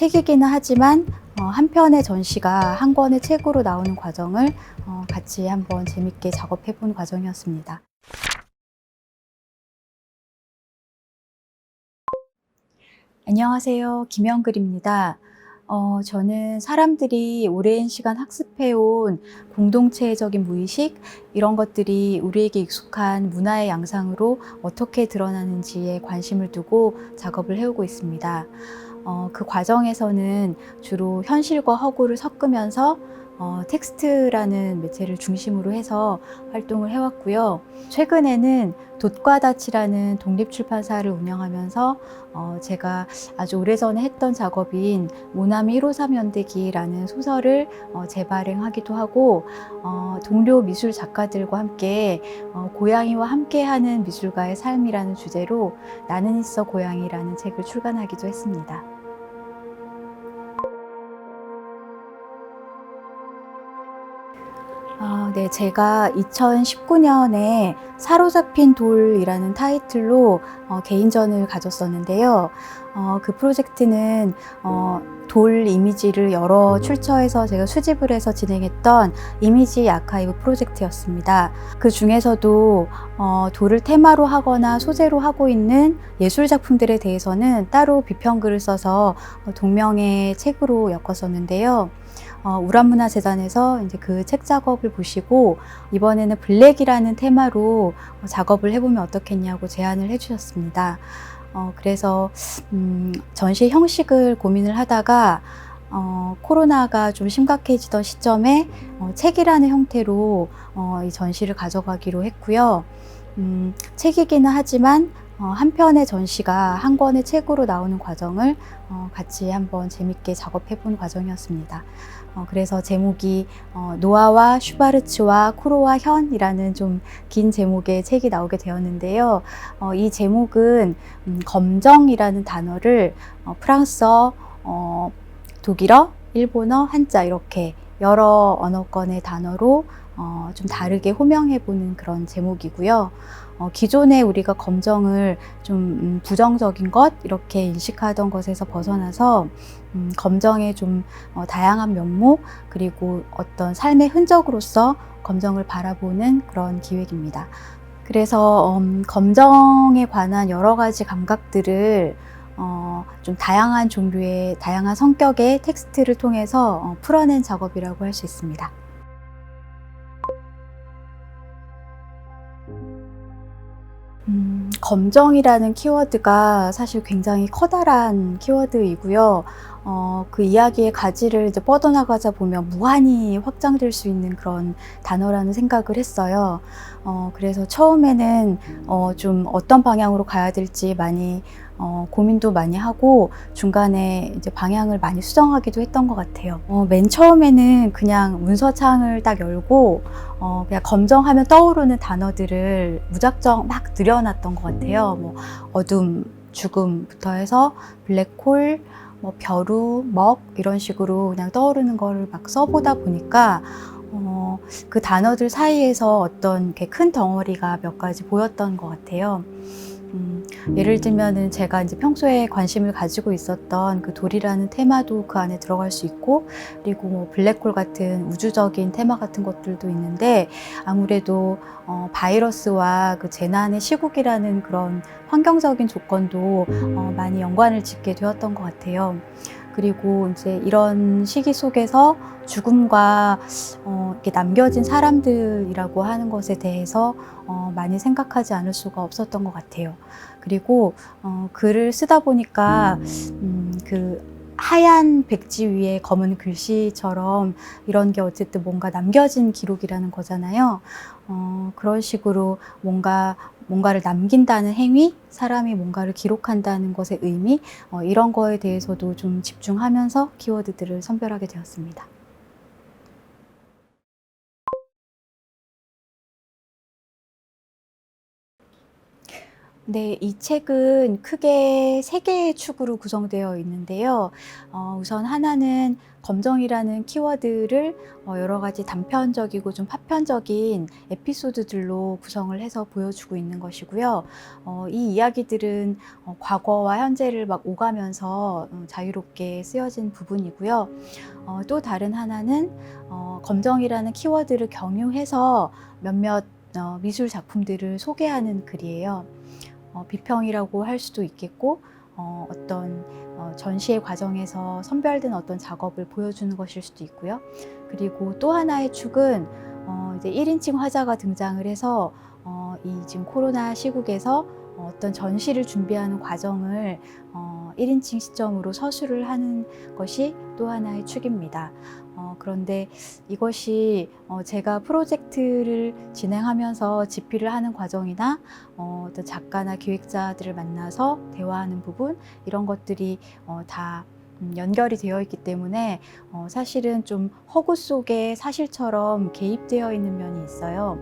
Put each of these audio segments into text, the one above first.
책이기는 하지만 어, 한 편의 전시가 한 권의 책으로 나오는 과정을 어, 같이 한번 재밌게 작업해 본 과정이었습니다. 안녕하세요. 김영글입니다. 어, 저는 사람들이 오랜 시간 학습해온 공동체적인 무의식, 이런 것들이 우리에게 익숙한 문화의 양상으로 어떻게 드러나는지에 관심을 두고 작업을 해오고 있습니다. 어, 그 과정에서는 주로 현실과 허구를 섞으면서 어, 텍스트라는 매체를 중심으로 해서 활동을 해왔고요. 최근에는 돛과 닻이라는 독립출판사를 운영하면서 어, 제가 아주 오래전에 했던 작업인 모나미 153 연대기라는 소설을 어, 재발행하기도 하고 어, 동료 미술 작가들과 함께 어, 고양이와 함께하는 미술가의 삶이라는 주제로 나는 있어 고양이라는 책을 출간하기도 했습니다. 아, 네, 제가 2019년에 사로잡힌 돌이라는 타이틀로 어, 개인전을 가졌었는데요. 어, 그 프로젝트는 어, 돌 이미지를 여러 출처에서 제가 수집을 해서 진행했던 이미지 아카이브 프로젝트였습니다. 그 중에서도 어, 돌을 테마로 하거나 소재로 하고 있는 예술 작품들에 대해서는 따로 비평글을 써서 어, 동명의 책으로 엮었었는데요. 어, 우란문화재단에서 이제 그 책 작업을 보시고 이번에는 블랙이라는 테마로 어, 작업을 해보면 어떻겠냐고 제안을 해주셨습니다. 어, 그래서 음, 전시 형식을 고민을 하다가 어, 코로나가 좀 심각해지던 시점에 어, 책이라는 형태로 어, 이 전시를 가져가기로 했고요. 음, 책이기는 하지만 어, 한 편의 전시가 한 권의 책으로 나오는 과정을 어, 같이 한번 재밌게 작업해 본 과정이었습니다. 어, 그래서 제목이 어, 노아와 슈바르츠와 쿠로와 현이라는 좀 긴 제목의 책이 나오게 되었는데요. 어, 이 제목은 음, 검정이라는 단어를 어, 프랑스어, 어, 독일어, 일본어, 한자 이렇게 여러 언어권의 단어로 어, 좀 다르게 호명해보는 그런 제목이고요. 어, 기존에 우리가 검정을 좀 음, 부정적인 것 이렇게 인식하던 것에서 벗어나서 음, 검정의 좀 어, 다양한 면목 그리고 어떤 삶의 흔적으로서 검정을 바라보는 그런 기획입니다. 그래서 음, 검정에 관한 여러 가지 감각들을 어, 좀 다양한 종류의 다양한 성격의 텍스트를 통해서 어, 풀어낸 작업이라고 할 수 있습니다. 검정이라는 키워드가 사실 굉장히 커다란 키워드이고요. 어, 그 이야기의 가지를 이제 뻗어나가자 보면 무한히 확장될 수 있는 그런 단어라는 생각을 했어요. 어, 그래서 처음에는 어, 좀 어떤 방향으로 가야 될지 많이 어, 고민도 많이 하고 중간에 이제 방향을 많이 수정하기도 했던 것 같아요. 어, 맨 처음에는 그냥 문서창을 딱 열고 어, 그냥 검정하면 떠오르는 단어들을 무작정 막 늘여놨던 것 같아요. 뭐 어둠, 죽음부터 해서 블랙홀, 뭐 벼루, 먹 이런 식으로 그냥 떠오르는 거를 막 써보다 보니까 어, 그 단어들 사이에서 어떤 이렇게 큰 덩어리가 몇 가지 보였던 것 같아요. 음, 예를 들면은 제가 이제 평소에 관심을 가지고 있었던 그 돌이라는 테마도 그 안에 들어갈 수 있고 그리고 뭐 블랙홀 같은 우주적인 테마 같은 것들도 있는데 아무래도 어, 바이러스와 그 재난의 시국이라는 그런 환경적인 조건도 어, 많이 연관을 짓게 되었던 것 같아요. 그리고 이제 이런 시기 속에서 죽음과 어, 이렇게 남겨진 사람들이라고 하는 것에 대해서 어, 많이 생각하지 않을 수가 없었던 것 같아요. 그리고 어, 글을 쓰다 보니까 음, 그 하얀 백지 위에 검은 글씨처럼 이런 게 어쨌든 뭔가 남겨진 기록이라는 거잖아요. 어, 그런 식으로 뭔가 뭔가를 남긴다는 행위, 사람이 뭔가를 기록한다는 것의 의미, 어, 이런 거에 대해서도 좀 집중하면서 키워드들을 선별하게 되었습니다. 네, 이 책은 크게 세 개의 축으로 구성되어 있는데요. 어, 우선 하나는 검정이라는 키워드를 어, 여러 가지 단편적이고 좀 파편적인 에피소드들로 구성을 해서 보여주고 있는 것이고요. 어, 이 이야기들은 어, 과거와 현재를 막 오가면서 음, 자유롭게 쓰여진 부분이고요. 어, 또 다른 하나는 어, 검정이라는 키워드를 경유해서 몇몇 어, 미술 작품들을 소개하는 글이에요. 어, 비평이라고 할 수도 있겠고 어, 어떤 어, 전시의 과정에서 선별된 어떤 작업을 보여주는 것일 수도 있고요. 그리고 또 하나의 축은 어, 이제 1인칭 화자가 등장을 해서 어, 이 지금 코로나 시국에서 어, 어떤 전시를 준비하는 과정을 어, 1인칭 시점으로 서술을 하는 것이 또 하나의 축입니다. 어, 그런데 이것이 어, 제가 프로젝트를 진행하면서 집필을 하는 과정이나 어, 어떤 작가나 기획자들을 만나서 대화하는 부분 이런 것들이 어, 다 음, 연결이 되어 있기 때문에 어, 사실은 좀 허구 속에 사실처럼 개입되어 있는 면이 있어요.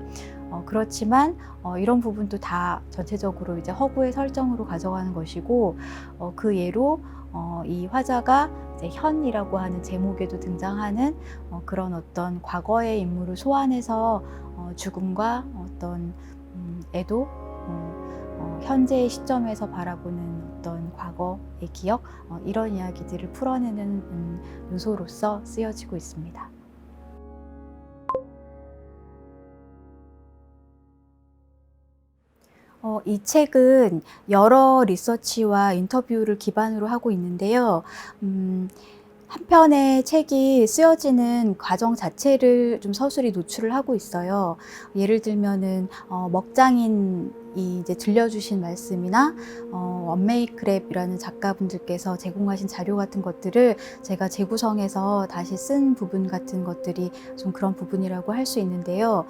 어, 그렇지만 어, 이런 부분도 다 전체적으로 이제 허구의 설정으로 가져가는 것이고 어, 그 예로 어, 이 화자가 현이라고 하는 제목에도 등장하는 어, 그런 어떤 과거의 인물을 소환해서 어, 죽음과 어떤 음, 애도 어, 어, 현재의 시점에서 바라보는 어떤 과거의 기억 어, 이런 이야기들을 풀어내는 음, 요소로서 쓰여지고 있습니다. 어, 이 책은 여러 리서치와 인터뷰를 기반으로 하고 있는데요. 음, 한편의 책이 쓰여지는 과정 자체를 좀 서술이 노출을 하고 있어요. 예를 들면은 어, 먹장인 이 이제 들려주신 말씀이나 어, 원메이크랩이라는 작가분들께서 제공하신 자료 같은 것들을 제가 재구성해서 다시 쓴 부분 같은 것들이 좀 그런 부분이라고 할 수 있는데요.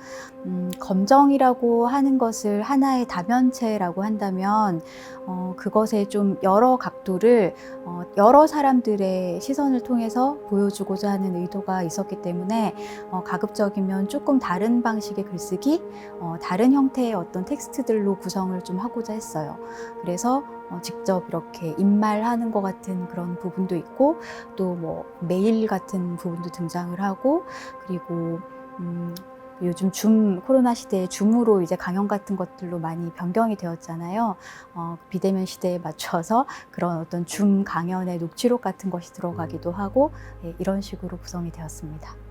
음, 검정이라고 하는 것을 하나의 다면체라고 한다면 어, 그것에 좀 여러 각도를 어, 여러 사람들의 시선을 통해서 보여주고자 하는 의도가 있었기 때문에 어, 가급적이면 조금 다른 방식의 글쓰기, 어, 다른 형태의 어떤 텍스트들로 구성을 좀 하고자 했어요. 그래서 어, 직접 이렇게 입말하는 것 같은 그런 부분도 있고 또 뭐 메일 같은 부분도 등장을 하고 그리고 음, 요즘 줌 코로나 시대에 줌으로 이제 강연 같은 것들로 많이 변경이 되었잖아요. 어, 비대면 시대에 맞춰서 그런 어떤 줌 강연의 녹취록 같은 것이 들어가기도 하고 예, 이런 식으로 구성이 되었습니다.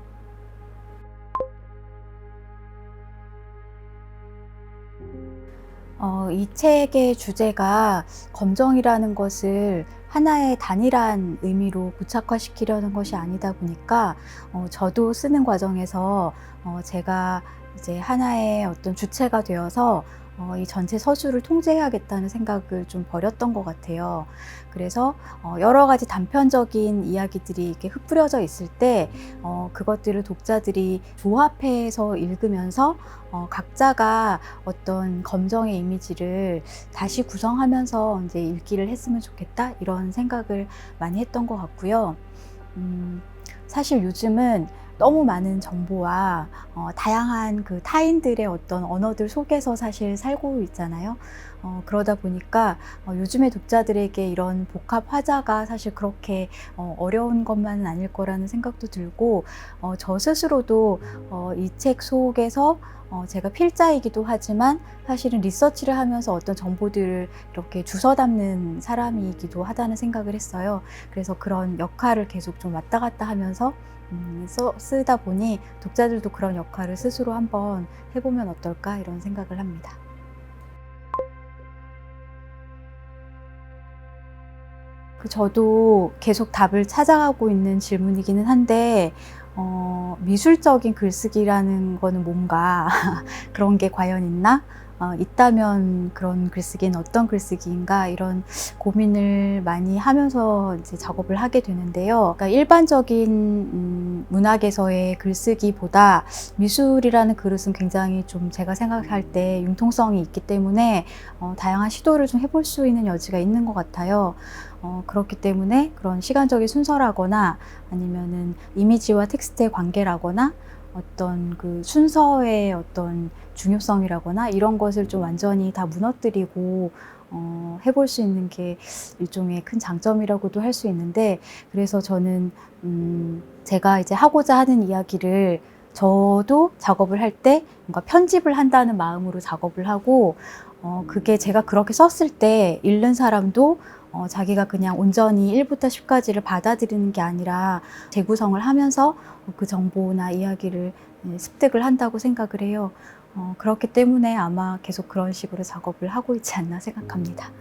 어, 이 책의 주제가 검정이라는 것을 하나의 단일한 의미로 고착화시키려는 것이 아니다 보니까 어, 저도 쓰는 과정에서 어, 제가 이제 하나의 어떤 주체가 되어서 어, 이 전체 서술을 통제해야겠다는 생각을 좀 버렸던 것 같아요. 그래서 어, 여러 가지 단편적인 이야기들이 이렇게 흩뿌려져 있을 때 어, 그것들을 독자들이 조합해서 읽으면서 어, 각자가 어떤 검정의 이미지를 다시 구성하면서 이제 읽기를 했으면 좋겠다 이런 생각을 많이 했던 것 같고요. 음, 사실 요즘은 너무 많은 정보와 어, 다양한 그 타인들의 어떤 언어들 속에서 사실 살고 있잖아요. 어, 그러다 보니까 어, 요즘의 독자들에게 이런 복합 화자가 사실 그렇게 어, 어려운 것만은 아닐 거라는 생각도 들고 어, 저 스스로도 어, 이 책 속에서 어, 제가 필자이기도 하지만 사실은 리서치를 하면서 어떤 정보들을 이렇게 주워 담는 사람이기도 하다는 생각을 했어요. 그래서 그런 역할을 계속 좀 왔다 갔다 하면서 음, 써, 쓰다 보니 독자들도 그런 역할을 스스로 한번 해보면 어떨까 이런 생각을 합니다. 그 저도 계속 답을 찾아가고 있는 질문이기는 한데 어, 미술적인 글쓰기라는 거는 뭔가 그런 게 과연 있나? 어, 있다면 그런 글쓰기는 어떤 글쓰기인가 이런 고민을 많이 하면서 이제 작업을 하게 되는데요. 그러니까 일반적인 음, 문학에서의 글쓰기보다 미술이라는 그릇은 굉장히 좀 제가 생각할 때 융통성이 있기 때문에 어, 다양한 시도를 좀 해볼 수 있는 여지가 있는 것 같아요. 어, 그렇기 때문에 그런 시간적인 순서라거나 아니면은 이미지와 텍스트의 관계라거나 어떤 그 순서의 어떤 중요성이라거나 이런 것을 좀 완전히 다 무너뜨리고 어, 해볼 수 있는 게 일종의 큰 장점이라고도 할 수 있는데 그래서 저는 음, 제가 이제 하고자 하는 이야기를 저도 작업을 할 때 뭔가 편집을 한다는 마음으로 작업을 하고 어, 그게 제가 그렇게 썼을 때 읽는 사람도 어, 자기가 그냥 온전히 1부터 10까지를 받아들이는 게 아니라 재구성을 하면서 그 정보나 이야기를 예, 습득을 한다고 생각을 해요. 어, 그렇기 때문에 아마 계속 그런 식으로 작업을 하고 있지 않나 생각합니다.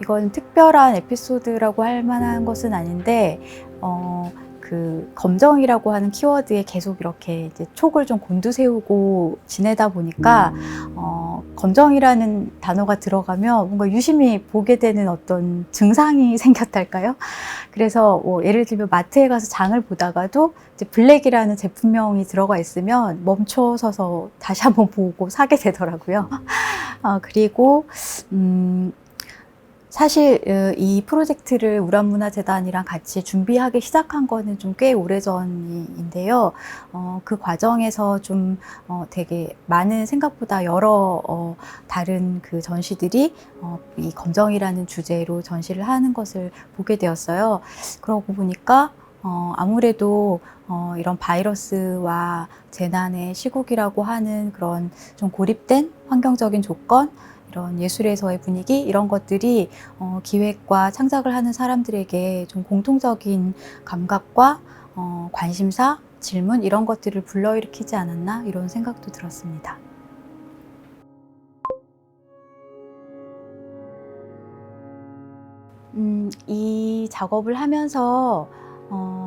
이건 특별한 에피소드라고 할 만한 것은 아닌데, 어, 그 검정이라고 하는 키워드에 계속 이렇게 이제 촉을 좀 곤두세우고 지내다 보니까 어, 검정이라는 단어가 들어가면 뭔가 유심히 보게 되는 어떤 증상이 생겼달까요? 그래서 뭐 예를 들면 마트에 가서 장을 보다가도 이제 블랙이라는 제품명이 들어가 있으면 멈춰서서 다시 한번 보고 사게 되더라고요. 어, 그리고 음, 사실 어, 이 프로젝트를 우란문화재단이랑 같이 준비하기 시작한 거는 좀 꽤 오래전인데요. 어, 그 과정에서 좀 어, 되게 많은 생각보다 여러 어, 다른 그 전시들이 어, 이 검정이라는 주제로 전시를 하는 것을 보게 되었어요. 그러고 보니까 어, 아무래도 어, 이런 바이러스와 재난의 시국이라고 하는 그런 좀 고립된 환경적인 조건, 이런 예술에서의 분위기 이런 것들이 어, 기획과 창작을 하는 사람들에게 좀 공통적인 감각과 어, 관심사, 질문 이런 것들을 불러일으키지 않았나 이런 생각도 들었습니다. 음, 이 작업을 하면서 어,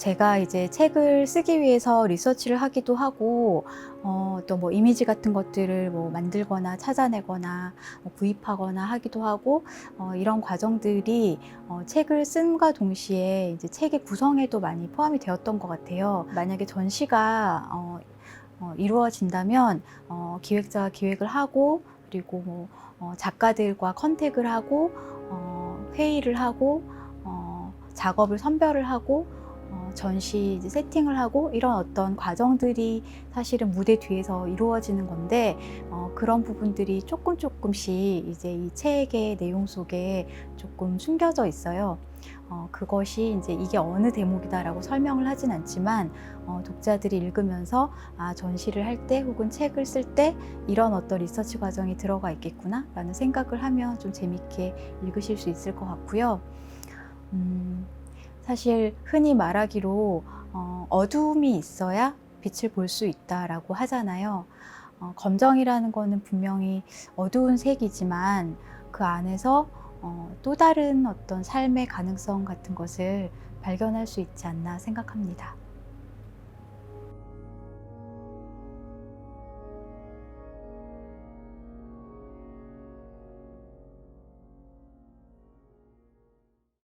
제가 이제 책을 쓰기 위해서 리서치를 하기도 하고 어, 또 뭐 이미지 같은 것들을 뭐 만들거나 찾아내거나 뭐 구입하거나 하기도 하고 어, 이런 과정들이 어, 책을 쓴과 동시에 이제 책의 구성에도 많이 포함이 되었던 것 같아요. 만약에 전시가 어, 어, 이루어진다면 어, 기획자가 기획을 하고 그리고 뭐 어, 작가들과 컨택을 하고 어, 회의를 하고 어, 작업을 선별을 하고 어, 전시 세팅을 하고 이런 어떤 과정들이 사실은 무대 뒤에서 이루어지는 건데 어, 그런 부분들이 조금 조금씩 이제 이 책의 내용 속에 조금 숨겨져 있어요. 어, 그것이 이제 이게 어느 대목이다라고 설명을 하진 않지만 어, 독자들이 읽으면서 아 전시를 할 때 혹은 책을 쓸 때 이런 어떤 리서치 과정이 들어가 있겠구나라는 생각을 하면 좀 재밌게 읽으실 수 있을 것 같고요. 음, 사실 흔히 말하기로 어, 어두움이 있어야 빛을 볼 수 있다라고 하잖아요. 어, 검정이라는 거는 분명히 어두운 색이지만 그 안에서 어, 또 다른 어떤 삶의 가능성 같은 것을 발견할 수 있지 않나 생각합니다.